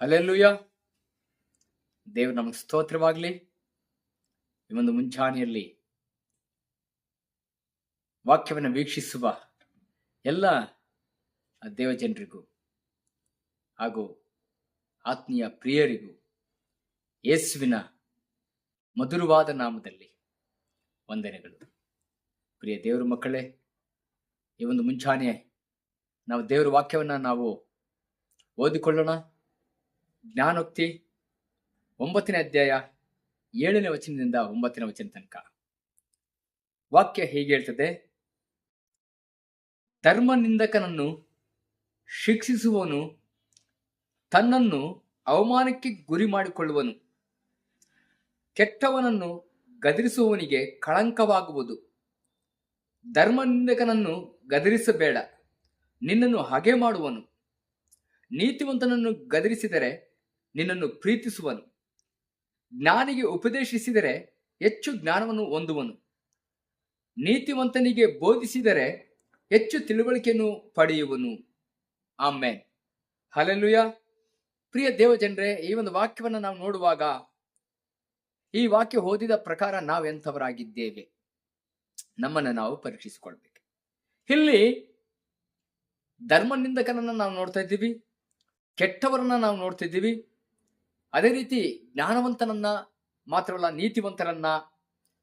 Alleluia ದೇವ್ರ ನಮ್ಗೆ ಸ್ತೋತ್ರವಾಗಲಿ ಈ ಒಂದು ಮುಂಚಾನೆಯಲ್ಲಿ ವಾಕ್ಯವನ್ನು ವೀಕ್ಷಿಸುವ ಎಲ್ಲ ದೇವ ಜನರಿಗೂ ಹಾಗೂ ಆತ್ಮೀಯ ಪ್ರಿಯರಿಗೂ ಯೇಸುವಿನ ಮಧುರವಾದ ನಾಮದಲ್ಲಿ ವಂದನೆಗಳು. ಪ್ರಿಯ ದೇವರ ಮಕ್ಕಳೇ, ಈ ಒಂದು ಮುಂಚಾನೆ ನಾವು ದೇವರ ವಾಕ್ಯವನ್ನು ನಾವು ಓದಿಕೊಳ್ಳೋಣ. ಜ್ಞಾನೋಕ್ತಿ, ಒಂಬತ್ತನೇ ಅಧ್ಯಾಯ ಏಳನೇ ವಚನದಿಂದ ಒಂಬತ್ತನೇ ವಚನ ತನಕ. ವಾಕ್ಯ ಹೀಗೆ ಹೇಳ್ತದೆ? ಧರ್ಮ ನಿಂದಕನನ್ನು ಶಿಕ್ಷಿಸುವವನು ತನ್ನನ್ನು ಅವಮಾನಕ್ಕೆ ಗುರಿ ಮಾಡಿಕೊಳ್ಳುವನು. ಕೆಟ್ಟವನನ್ನು ಗದರಿಸುವವನಿಗೆ ಕಳಂಕವಾಗುವುದು. ಧರ್ಮ ನಿಂದಕನನ್ನು ಗದರಿಸಬೇಡ. ನಿನ್ನನ್ನು ಹಾಗೆ ಮಾಡುವನು. ನೀತಿವಂತನನ್ನು ಗದರಿಸಿದರೆ ನಿನ್ನನ್ನು ಪ್ರೀತಿಸುವನು. ಜ್ಞಾನಿಗೆ ಉಪದೇಶಿಸಿದರೆ ಹೆಚ್ಚು ಜ್ಞಾನವನ್ನು ಹೊಂದುವನು. ನೀತಿವಂತನಿಗೆ ಬೋಧಿಸಿದರೆ ಹೆಚ್ಚು ತಿಳುವಳಿಕೆಯನ್ನು ಪಡೆಯುವನು. ಆಮೆ ಹಲಲುಯ ಪ್ರಿಯ ದೇವಜನರೇ, ಈ ಒಂದು ವಾಕ್ಯವನ್ನು ನಾವು ನೋಡುವಾಗ ಈ ವಾಕ್ಯ ಓದಿದ ಪ್ರಕಾರ ನಾವೆಂಥವರಾಗಿದ್ದೇವೆ ನಮ್ಮನ್ನು ನಾವು ಪರೀಕ್ಷಿಸಿಕೊಳ್ಬೇಕು. ಇಲ್ಲಿ ಧರ್ಮ ನಿಂದಕನನ್ನ ನಾವು ನೋಡ್ತಾ ಇದ್ದೀವಿ, ಕೆಟ್ಟವರನ್ನ ನಾವು ನೋಡ್ತಾ ಇದ್ದೀವಿ ಅದೇ ರೀತಿ ಜ್ಞಾನವಂತನನ್ನ ಮಾತ್ರವಲ್ಲ ನೀತಿವಂತರನ್ನ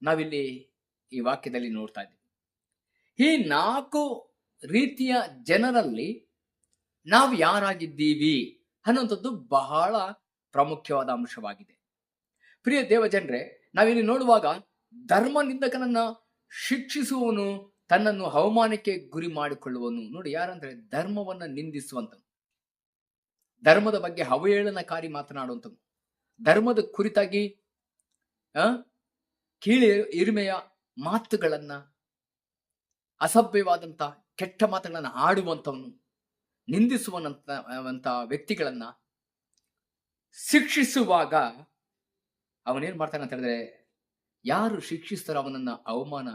ನಾವಿಲ್ಲಿ ಈ ವಾಕ್ಯದಲ್ಲಿ ನೋಡ್ತಾ ಇದ್ದೀವಿ. ಈ ನಾಲ್ಕು ರೀತಿಯ ಜನರಲ್ಲಿ ನಾವು ಯಾರಾಗಿದ್ದೀವಿ ಅನ್ನುವಂಥದ್ದು ಬಹಳ ಪ್ರಾಮುಖ್ಯವಾದ ಅಂಶವಾಗಿದೆ. ಪ್ರಿಯ ದೇವಜನರೇ, ನಾವಿಲ್ಲಿ ನೋಡುವಾಗ ಧರ್ಮ ನಿಂದಕನನ್ನ ಶಿಕ್ಷಿಸುವವನು ತನ್ನನ್ನು ಅವಮಾನಕ್ಕೆ ಗುರಿ ಮಾಡಿಕೊಳ್ಳುವನು ನೋಡಿ ಯಾರಂದ್ರೆ ಧರ್ಮವನ್ನ ನಿಂದಿಸುವಂತ ಧರ್ಮದ ಬಗ್ಗೆ ಅವಹೇಳನಕಾರಿ ಮಾತನಾಡುವಂಥದ್ದು. ಧರ್ಮದ ಕುರಿತಾಗಿ ಕೀಳಿ ಇರಿಮೆಯ ಮಾತುಗಳನ್ನ ಅಸಭ್ಯವಾದಂತ ಕೆಟ್ಟ ಮಾತುಗಳನ್ನ ಆಡುವಂಥವನು ನಿಂದಿಸುವಂತ ವ್ಯಕ್ತಿಗಳನ್ನ ಶಿಕ್ಷಿಸುವಾಗ ಅವನೇನ್ ಮಾಡ್ತಾನೆ ಅಂತ ಹೇಳಿದ್ರೆ, ಯಾರು ಶಿಕ್ಷಿಸ್ತಾರೋ ಅವನನ್ನ ಅವಮಾನ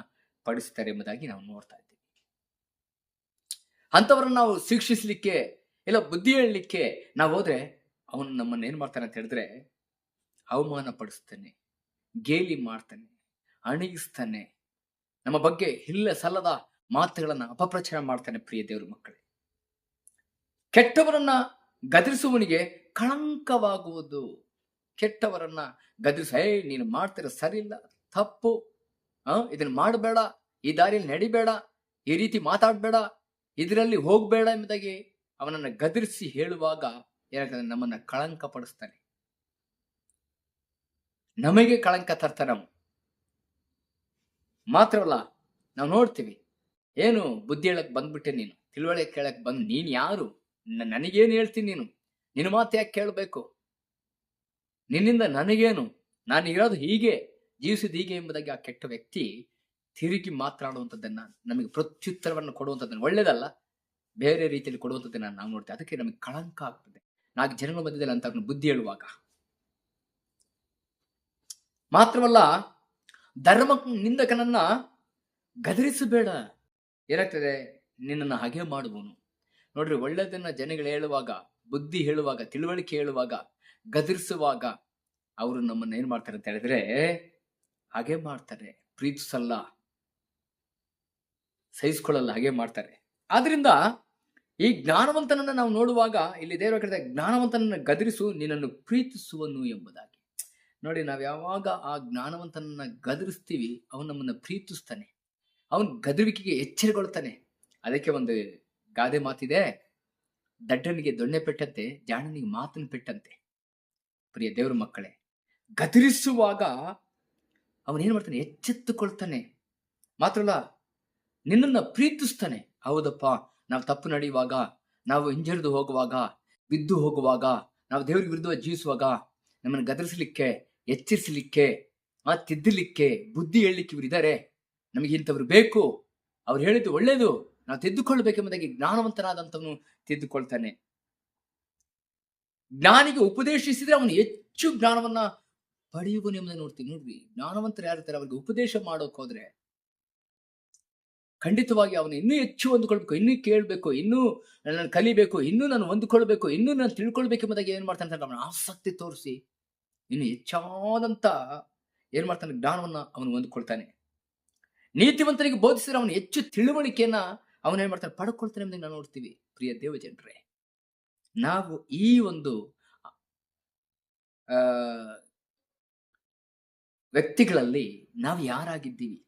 ಪಡಿಸ್ತಾರೆ ಎಂಬುದಾಗಿ ನಾವು ನೋಡ್ತಾ ಇದ್ದೀವಿ. ಅಂಥವ್ರನ್ನ ನಾವು ಶಿಕ್ಷಿಸ್ಲಿಕ್ಕೆ ಇಲ್ಲ, ಬುದ್ಧಿ ಹೇಳಲಿಕ್ಕೆ ನಾವು ಹೋದ್ರೆ ಅವನು ನಮ್ಮನ್ನ ಏನ್ ಮಾಡ್ತಾನೆ ಅಂತ ಹೇಳಿದ್ರೆ, ಅವಮಾನ ಪಡಿಸ್ತಾನೆ, ಗೇಲಿ ಮಾಡ್ತಾನೆ, ಅಣಿಗಿಸ್ತಾನೆ, ನಮ್ಮ ಬಗ್ಗೆ ಇಲ್ಲ ಸಲ್ಲದ ಮಾತುಗಳನ್ನ ಅಪಪ್ರಚಾರ ಮಾಡ್ತಾನೆ ಪ್ರಿಯ ದೇವರ ಮಕ್ಕಳೇ. ಕೆಟ್ಟವರನ್ನ ಗದರಿಸುವವನಿಗೆ ಕಳಂಕವಾಗುವುದು. ಕೆಟ್ಟವರನ್ನ ಗದರಿಸ ಏ ನೀನು ಮಾಡ್ತಿರ ಸರಿ ಇಲ್ಲ ತಪ್ಪು, ಆ, ಇದನ್ನ ಮಾಡಬೇಡ, ಈ ದಾರಿಯಲ್ಲಿ ನಡಿಬೇಡ, ಈ ರೀತಿ ಮಾತಾಡಬೇಡ, ಇದರಲ್ಲಿ ಹೋಗ್ಬೇಡ ಎಂಬುದಾಗಿ ಅವನನ್ನ ಗದರಿಸಿ ಹೇಳುವಾಗ ಏನಾಗ್ತದೆ? ನಮ್ಮನ್ನ ಕಳಂಕ ಪಡಿಸ್ತಾನೆ ನಮಗೆ ಕಳಂಕ ತರ್ತಾನೆ ಅವನು ಮಾತ್ರವಲ್ಲ, ನಾವು ನೋಡ್ತೀವಿ, ಏನು ಬುದ್ಧಿ ಹೇಳಕ್ ಬಂದ್ಬಿಟ್ಟೆ ನೀನು? ತಿಳುವಳಿಕೆ ಕೇಳಕ್ ಬಂದ್ ನೀನ್ ಯಾರು? ನನಗೇನು ಹೇಳ್ತೀನಿ ನೀನು? ನಿನ್ನ ಮಾತು ಯಾಕೆ ಕೇಳಬೇಕು? ನಿನ್ನಿಂದ ನನಗೇನು? ನಾನು ಇರೋದು ಹೀಗೆ ಜೀವಿಸಿದ ಹೀಗೆ ಎಂಬುದಾಗಿ ಆ ಕೆಟ್ಟ ವ್ಯಕ್ತಿ ತಿರುಗಿ ಮಾತನಾಡುವಂಥದ್ದನ್ನ ನಮಗೆ ಪ್ರತ್ಯುತ್ತರವನ್ನು ಕೊಡುವಂಥದ್ದನ್ನು ಒಳ್ಳೇದಲ್ಲ. ಬೇರೆ ರೀತಿಯಲ್ಲಿ ಕೊಡುವಂಥದ್ದನ್ನು ನಾವು ನೋಡ್ತೇವೆ. ಅದಕ್ಕೆ ನಮಗೆ ಕಳಂಕ ಆಗ್ತದೆ. ನಾಲ್ಕು ಜನಗಳ ಮಧ್ಯದಲ್ಲಿ ಅಂತ ಬುದ್ಧಿ ಹೇಳುವಾಗ. ಮಾತ್ರವಲ್ಲ ಧರ್ಮ ನಿಂದಕನನ್ನ ಗದರಿಸಬೇಡ. ಏನಾಗ್ತದೆ? ನಿನ್ನನ್ನು ಹಾಗೆ ಮಾಡುವನು. ನೋಡ್ರಿ ಒಳ್ಳೆಯದನ್ನ ಜನಗಳು ಹೇಳುವಾಗ, ಬುದ್ಧಿ ಹೇಳುವಾಗ, ತಿಳುವಳಿಕೆ ಹೇಳುವಾಗ, ಗದರಿಸುವಾಗ ಅವರು ನಮ್ಮನ್ನ ಏನ್ ಮಾಡ್ತಾರೆ ಅಂತ ಹೇಳಿದ್ರೆ, ಹಾಗೆ ಮಾಡ್ತಾರೆ. ಪ್ರೀತಿಸಲ್ಲ. ಸಹಿಸ್ಕೊಳ್ಳಲ್ಲ, ಹಾಗೆ ಮಾಡ್ತಾರೆ. ಆದ್ರಿಂದ ಈ ಜ್ಞಾನವಂತನನ್ನು ನಾವು ನೋಡುವಾಗ ಇಲ್ಲಿ ದೇವರ ಕಡೆ ಜ್ಞಾನವಂತನನ್ನು ಗದರಿಸು, ನಿನ್ನನ್ನು ಪ್ರೀತಿಸುವನು ಎಂಬುದಾಗಿ. ನೋಡಿ, ನಾವು ಯಾವಾಗ ಆ ಜ್ಞಾನವಂತನನ್ನು ಗದರಿಸ್ತೀವಿ, ಅವನು ನಮ್ಮನ್ನು ಪ್ರೀತಿಸ್ತಾನೆ. ಅವನು ಗದರುವಿಕೆಗೆ ಎಚ್ಚರಗೊಳ್ತಾನೆ. ಅದಕ್ಕೆ ಒಂದು ಗಾದೆ ಮಾತಿದೆ, ದಡ್ಡನಿಗೆ ದೊಣ್ಣೆ ಪೆಟ್ಟಂತೆ, ಜಾಣನಿಗೆ ಮಾತನ್ನು ಪೆಟ್ಟಂತೆ. ಪ್ರಿಯ ದೇವರ ಮಕ್ಕಳೇ, ಗದರಿಸುವಾಗ ಅವನೇನ್ ಮಾಡ್ತಾನೆ? ಎಚ್ಚೆತ್ತುಕೊಳ್ತಾನೆ. ಮಾತ್ರಲ್ಲ, ನಿನ್ನನ್ನು ಪ್ರೀತಿಸ್ತಾನೆ. ಹೌದಪ್ಪ ನಾವು ತಪ್ಪು ನಡೆಯುವಾಗ, ನಾವು ಹಿಂಜರಿದು ಹೋಗುವಾಗ, ಬಿದ್ದು ಹೋಗುವಾಗ, ನಾವು ದೇವ್ರ ವಿರುದ್ಧ ಜೀವಿಸುವಾಗ ನಮ್ಮನ್ನು ಗದರಿಸಲಿಕ್ಕೆ, ಎಚ್ಚರಿಸಲಿಕ್ಕೆ, ಆ ತಿದ್ದಲಿಕ್ಕೆ ಬುದ್ಧಿ ಹೇಳಲಿಕ್ಕೆ ಇವರು ಇದ್ದಾರೆ ನಮಗೆ ಇಂಥವ್ರು ಬೇಕು. ಅವ್ರು ಹೇಳಿದ್ದು ಒಳ್ಳೇದು. ನಾವು ತಿದ್ದುಕೊಳ್ಬೇಕೆಂಬುದಾಗಿ ಜ್ಞಾನವಂತನಾದಂಥವನು ತಿದ್ದುಕೊಳ್ತಾನೆ ಜ್ಞಾನಿಗೆ ಉಪದೇಶಿಸಿದ್ರೆ ಅವನು ಹೆಚ್ಚು ಜ್ಞಾನವನ್ನ ಪಡೆಯುವನು ಎಂಬುದನ್ನು ನೋಡ್ತೀವಿ. ನೋಡ್ರಿ, ಜ್ಞಾನವಂತರು ಯಾರಿರ್ತಾರೆ, ಅವ್ರಿಗೆ ಉಪದೇಶ ಮಾಡೋಕ್ ಹೋದ್ರೆ ಖಂಡಿತವಾಗಿ ಅವನು ಇನ್ನೂ ಹೆಚ್ಚು ಹೊಂದ್ಕೊಳ್ಬೇಕು, ಇನ್ನೂ ಕೇಳಬೇಕು, ಇನ್ನೂ ನಾನು ಕಲಿಬೇಕು, ಇನ್ನೂ ನಾನು ಹೊಂದ್ಕೊಳ್ಬೇಕು, ಇನ್ನೂ ನಾನು ತಿಳ್ಕೊಳ್ಬೇಕು ಎಂಬುದಾಗಿ ಏನ್ ಮಾಡ್ತಾನೆ ಅಂತ ಅವನ ಆಸಕ್ತಿ ತೋರಿಸಿ ಇನ್ನು ಹೆಚ್ಚಾದಂತ ಏನ್ ಮಾಡ್ತಾನೆ, ಜ್ಞಾನವನ್ನ ಅವನು ಹೊಂದ್ಕೊಳ್ತಾನೆ. ನೀತಿವಂತನಿಗೆ ಬೋಧಿಸಿದ್ರೆ ಅವನು ಹೆಚ್ಚು ತಿಳುವಳಿಕೆಯನ್ನ ಅವನು ಏನ್ ಮಾಡ್ತಾನೆ, ಪಡ್ಕೊಳ್ತಾನೆ ಎಂಬುದಾಗಿ ನಾವು ನೋಡ್ತೀವಿ. ಪ್ರಿಯ ದೇವ ಜನರೇ ನಾವು ಈ ಒಂದು ವ್ಯಕ್ತಿಗಳಲ್ಲಿ ನಾವು ಯಾರಾಗಿದ್ದೀವಿ?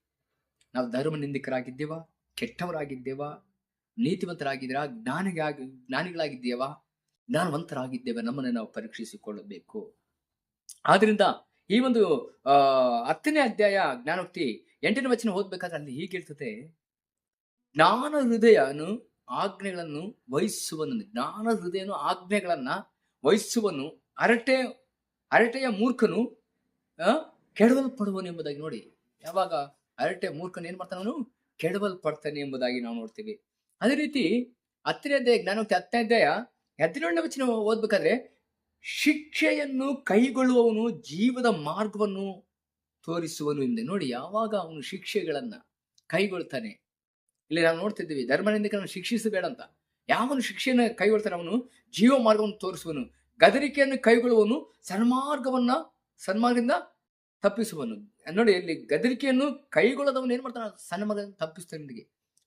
ನಾವು ಧರ್ಮ ನಿಂದಿಕರಾಗಿದ್ದೇವಾ ಕೆಟ್ಟವರಾಗಿದ್ದೇವಾ? ನೀತಿವಂತರಾಗಿದ್ದೀರಾ? ಜ್ಞಾನಿಗಾಗಿ ಜ್ಞಾನಿಗಳಾಗಿದ್ದೇವಾ ಜ್ಞಾನವಂತರಾಗಿದ್ದೇವೆ ನಮ್ಮನ್ನು ನಾವು ಪರೀಕ್ಷಿಸಿಕೊಳ್ಳಬೇಕು. ಆದ್ರಿಂದ ಈ ಒಂದು, ಆ, ಹತ್ತನೇ ಅಧ್ಯಾಯ ಜ್ಞಾನೋಕ್ತಿ ಎಂಟನೇ ವಚನ ಓದ್ಬೇಕಾದ್ರೆ ಅಲ್ಲಿ ಹೀಗೆ ಜ್ಞಾನ ಹೃದಯನು ಆಜ್ಞೆಗಳನ್ನು ವಹಿಸುವನು. ಜ್ಞಾನ ಹೃದಯನು ಆಜ್ಞೆಗಳನ್ನ ವಹಿಸುವನು. ಅರಟೆ ಅರಟೆಯ ಮೂರ್ಖನು ಕೆಡವಲ್ಪಡುವನು ಎಂಬುದಾಗಿ ನೋಡಿ. ಯಾವಾಗ? ಹರಟೆ ಮೂರ್ಖನ ಏನ್ ಮಾಡ್ತಾನೆ ಅವನು? ಕೆಡವಲ್ಪಡ್ತಾನೆ ಎಂಬುದಾಗಿ ನಾವು ನೋಡ್ತೀವಿ. ಅದೇ ರೀತಿ ಹತ್ತನೇ ಅಧ್ಯಾಯ, ಜ್ಞಾನೋಕ್ತಿ ಹತ್ತನೇ ಅಧ್ಯಾಯ, ಹದಿನೇಳನೇ ವಚನ ಓದ್ಬೇಕಾದ್ರೆ, ಶಿಕ್ಷೆಯನ್ನು ಕೈಗೊಳ್ಳುವವನು ಜೀವದ ಮಾರ್ಗವನ್ನು ತೋರಿಸುವನು ಎಂದೆ. ನೋಡಿ, ಯಾವಾಗ ಅವನು ಶಿಕ್ಷೆಗಳನ್ನ ಕೈಗೊಳ್ತಾನೆ. ಇಲ್ಲಿ ನಾವು ನೋಡ್ತಿದ್ದೀವಿ ಧರ್ಮನಿಂದಕರನ್ನು ಶಿಕ್ಷಿಸಬೇಡ ಅಂತ. ಯಾವನು ಶಿಕ್ಷೆಯನ್ನು ಕೈಗೊಳ್ತಾನೆ ಅವನು? ಜೀವ ಮಾರ್ಗವನ್ನು ತೋರಿಸುವನು. ಗದರಿಕೆಯನ್ನು ಕೈಗೊಳ್ಳುವನು ಸನ್ಮಾರ್ಗವನ್ನ, ಸನ್ಮಾರ್ಗದಿಂದ ತಪ್ಪಿಸುವನು. ನೋಡಿ, ಇಲ್ಲಿ ಗದರಿಕೆಯನ್ನು ಕೈಗೊಳ್ಳದವನು ಏನ್ ಮಾಡ್ತಾನೆ? ಮಗ ತಪ್ಪಿಸ್ತಾನೆ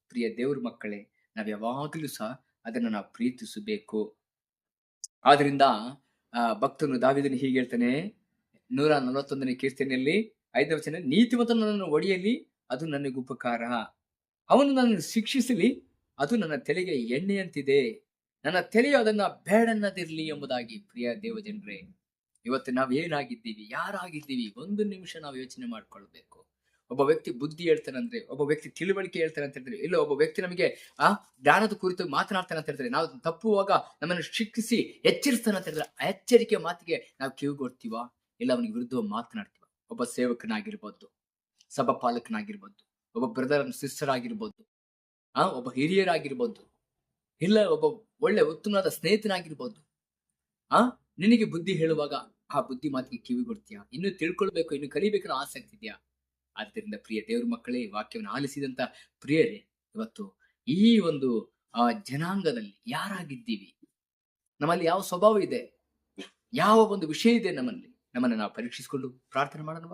ಪ್ರಿಯ ದೇವ್ರ ಮಕ್ಕಳೇ, ನಾವು ಯಾವಾಗಲೂ ಸಹ ಅದನ್ನ ನಾವು ಪ್ರೀತಿಸಬೇಕು. ಆದ್ರಿಂದ, ಆ, ಭಕ್ತನು ದಾವಿದನು ಹೀಗೆ ಹೇಳ್ತಾನೆ, ನೂರ ನಲವತ್ತೊಂದನೇ ಕೀರ್ತನೆಯಲ್ಲಿ ಐದನೇ ವಚನ, ನೀತಿವಂತನು ನನ್ನನ್ನು ಒಡೆಯಲಿ, ಅದು ನನಗೆ ಉಪಕಾರ. ಅವನು ನನ್ನನ್ನು ಶಿಕ್ಷಿಸಲಿ, ಅದು ನನ್ನ ತಲೆಗೆ ಎಣ್ಣೆಯಂತಿದೆ. ನನ್ನ ತಲೆಯು ಅದನ್ನ ಬೇಡನ್ನದಿರ್ಲಿ ಎಂಬುದಾಗಿ. ಪ್ರಿಯ ದೇವಜನರೇ ಇವತ್ತು ನಾವು ಏನಾಗಿದ್ದೀವಿ? ಯಾರಾಗಿದ್ದೀವಿ? ಒಂದು ನಿಮಿಷ ನಾವು ಯೋಚನೆ ಮಾಡ್ಕೊಳ್ಬೇಕು. ಒಬ್ಬ ವ್ಯಕ್ತಿ ಬುದ್ಧಿ ಹೇಳ್ತಾನಂದ್ರೆ, ಒಬ್ಬ ವ್ಯಕ್ತಿ ತಿಳುವಳಿಕೆ ಹೇಳ್ತಾನೆ ಅಂತ ಹೇಳಿದ್ರೆ ಇಲ್ಲ ಒಬ್ಬ ವ್ಯಕ್ತಿ ನಮಗೆ, ಆ, ಜ್ಞಾನದ ಕುರಿತು ಮಾತನಾಡ್ತಾನೆ ಅಂತ ಹೇಳಿದ್ರೆ ನಾವು ತಪ್ಪುವಾಗ ನಮ್ಮನ್ನು ಶಿಕ್ಷಿಸಿ ಎಚ್ಚರಿಸ್ತಾನೆ ಅಂತ ಹೇಳಿದ್ರೆ ಆ ಎಚ್ಚರಿಕೆ ಮಾತಿಗೆ ನಾವು ಕಿವಿಗೊಡ್ತೀವ ಇಲ್ಲ ಅವನಿಗೆ ವಿರುದ್ಧ ಮಾತನಾಡ್ತೀವ? ಒಬ್ಬ ಸೇವಕನಾಗಿರ್ಬೋದು, ಸಭಾ ಪಾಲಕನಾಗಿರ್ಬೋದು, ಒಬ್ಬ ಬ್ರದರ್ ಸಿಸ್ಟರ್ ಆಗಿರ್ಬೋದು ಆ, ಒಬ್ಬ ಹಿರಿಯರಾಗಿರ್ಬೋದು, ಇಲ್ಲ ಒಬ್ಬ ಒಳ್ಳೆ ಉತ್ತಮವಾದ ಸ್ನೇಹಿತನಾಗಿರ್ಬೋದು, ಆ, ನಿನಗೆ ಬುದ್ಧಿ ಹೇಳುವಾಗ ಆ ಬುದ್ಧಿ ಮಾತಿಗೆ ಕಿವಿ ಕೊಡ್ತೀಯಾ? ಇನ್ನು ತಿಳ್ಕೊಳ್ಬೇಕು, ಇನ್ನು ಕಲಿಬೇಕು ಆಸಕ್ತಿ ಇದೆಯಾ ಆದ್ದರಿಂದ ಪ್ರಿಯ ದೇವ್ರ ಮಕ್ಕಳೇ ವಾಕ್ಯವನ್ನು ಆಲಿಸಿದಂತ ಪ್ರಿಯರೇ, ಇವತ್ತು ಈ ಒಂದು, ಆ ಜನಾಂಗದಲ್ಲಿ ಯಾರಾಗಿದ್ದೀವಿ? ನಮ್ಮಲ್ಲಿ ಯಾವ ಸ್ವಭಾವ ಇದೆ? ಯಾವ ಒಂದು ವಿಷಯ ಇದೆ ನಮ್ಮಲ್ಲಿ? ನಮ್ಮನ್ನು ನಾವು ಪರೀಕ್ಷಿಸಿಕೊಂಡು ಪ್ರಾರ್ಥನೆ ಮಾಡೋಣ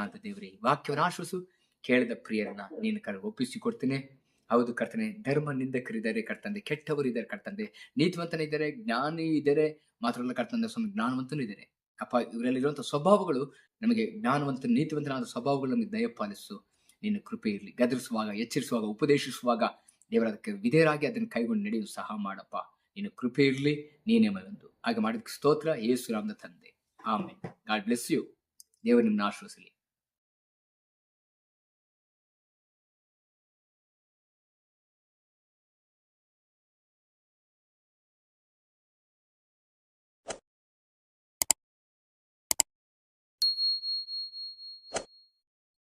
ಅಂತ ದೇವರೇ ವಾಕ್ಯವನ್ನು ಆಶ್ರಿಸು ಕೇಳಿದ ಪ್ರಿಯರನ್ನ ನೀನು ಕಡೆ ಒಪ್ಪಿಸಿಕೊಡ್ತೇನೆ. ಹೌದು ಕರ್ತನೆ ಧರ್ಮ ನಿಂದಕರಿದ್ದಾರೆ ಕರ್ತಂದೆ, ಕೆಟ್ಟವರು ಕರ್ತಂದೆ ನೀತಿವಂತನಿದ್ದಾರೆ ಜ್ಞಾನಿ ಇದ್ದಾರೆ ಮಾತ್ರ ಕರ್ತಂದೆ ಸ್ವಾಮಿ ಜ್ಞಾನವಂತನೂ ಇದ್ದಾರೆ. ಅಪ್ಪ ಇವರಲ್ಲಿರುವಂತಹ ಸ್ವಭಾವಗಳು ನಮಗೆ ಜ್ಞಾನವಂತ ನೀತಿವಂತನಾದ ಸ್ವಭಾವಗಳು ನಮಗೆ ದಯಪಾಲಿಸು ನಿನ್ನ ಕೃಪೆ ಇರಲಿ. ಗದರಿಸುವಾಗ, ಎಚ್ಚರಿಸುವಾಗ, ಉಪದೇಶಿಸುವಾಗ ದೇವರ ಅದಕ್ಕೆ ವಿಧೇಯರಾಗಿ ಅದನ್ನು ಕೈಗೊಂಡು ನಡೆಯಲು ಸಹ ಮಾಡಪ್ಪ. ನಿನ್ನ ಕೃಪೆ ಇರಲಿ, ನೀನೇ ಒಂದು ಹಾಗೆ ಮಾಡಿದ ಸ್ತೋತ್ರ, ಯೇಸು ರಾಮನ ತಂದೆ. ಆಮೇಲೆ ಗಾಡ್ ಬ್ಲೆಸ್ ಯು. ದೇವರು ನಿಮ್ಮನ್ನ ಆಶ್ರಯಿಸಲಿ